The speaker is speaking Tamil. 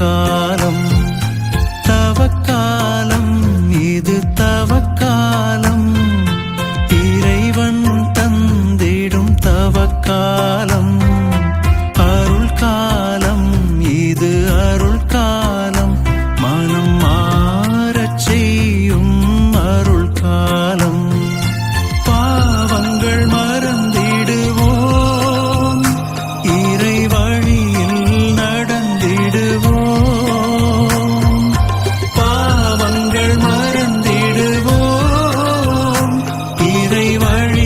காலம் தவக்காலம் இது தவக்காலம். இறைவன் தந்திடும் தவக்காலம். வழி